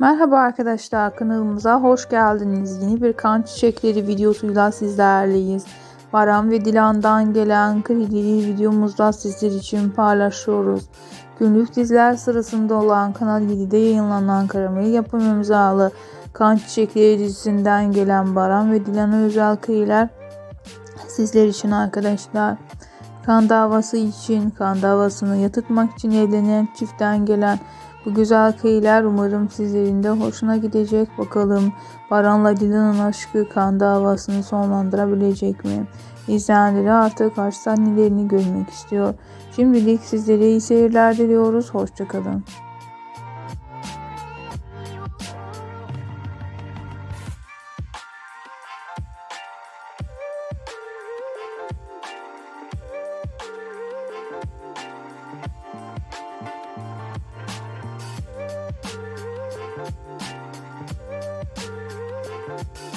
Merhaba arkadaşlar kanalımıza hoş geldiniz. Yeni bir kan çiçekleri videosuyla sizlerleyiz. Baran ve Dilan'dan gelen kredili videomuzda sizler için paylaşıyoruz. Günlük diziler sırasında olan Kanal 7'de yayınlanan karamel yapım imzalı Kan Çiçekleri dizisinden gelen Baran ve Dilan'a özel kıyılar sizler için arkadaşlar. Kan davası için, kan davasını yatırtmak için evlenen çiftten gelen bu güzel kıyılar umarım sizlerin de hoşuna gidecek. Bakalım Baran'la Dilan'ın aşkı kan davasını sonlandırabilecek mi? İzleyenleri artık aşk sahnelerini görmek istiyor. Şimdilik sizlere iyi seyirler diliyoruz. Hoşçakalın. you